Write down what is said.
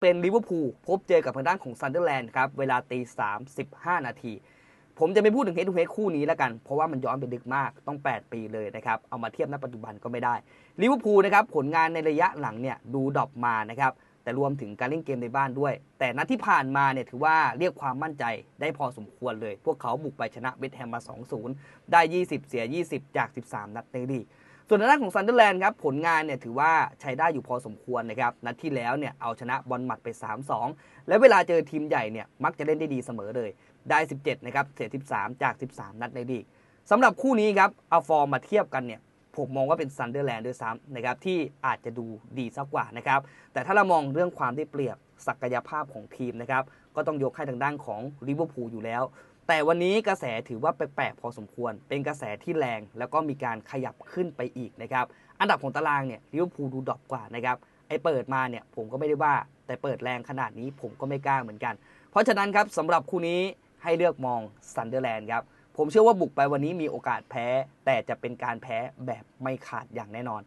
เป็นลิเวอร์พูลพบเจอกับทางด้านของซันเดอร์แลนด์ครับ เวลาตีสามสิบห้านาที ผมจะไม่พูดถึงเฮดทูเฮดคู่นี้แล้วกัน เพราะว่ามันย้อนไปดึกมากต้อง 8 ปีเลยนะครับ เอามาเทียบณปัจจุบันก็ไม่ได้ลิเวอร์พูลนะครับผลงานในระยะหลังเนี่ยดูดรอปมานะครับ แต่รวมถึงการเล่นเกมในบ้านด้วย แต่นัดที่ผ่านมาเนี่ยถือว่าเรียกความมั่นใจได้พอสมควรเลย พวกเขาบุกไปชนะเวสต์แฮมมา 2-0 ได้ 20 เสีย 20 จาก 13 นัดในลีกส่วนทางด้านของซันเดอร์แลนด์ครับผลงานเนี่ยถือว่าใช้ได้อยู่พอสมควรนะครับนัดที่แล้วเนี่ยเอาชนะบอลหมัดไป 3-2 และเวลาเจอทีมใหญ่เนี่ยมักจะเล่นได้ดีเสมอเลย ได้ 17 นะครับเสีย 13 จาก 13 นัดในลีกสำหรับคู่นี้ครับเอาฟอร์มมาเทียบกันเนี่ย ผมมองว่าเป็นซันเดอร์แลนด์ด้วยซ้ำนะครับที่อาจจะดูดีสักกว่านะครับแต่ถ้าเรามองเรื่องความได้เปรียบศักยภาพของทีมนะครับก็ต้องยกให้ทางด้านของลิเวอร์พูลอยู่แล้ว แต่วันนี้กระแสถือว่าแปลกๆพอสมควร เป็นกระแสที่แรงแล้วก็มีการขยับขึ้นไปอีกนะครับอันดับของตารางเนี่ยลิเวอร์พูลดูดรอปกว่านะครับไอ้เปิดมาเนี่ยผมก็ไม่ได้ว่า แต่เปิดแรงขนาดนี้ผมก็ไม่กล้าเหมือนกัน เพราะฉะนั้นครับสำหรับคู่นี้ให้เลือกมองซันเดอร์แลนด์ครับ ผมเชื่อว่าบุกไปวันนี้มีโอกาสแพ้ แต่จะเป็นการแพ้แบบไม่ขาดอย่างแน่นอน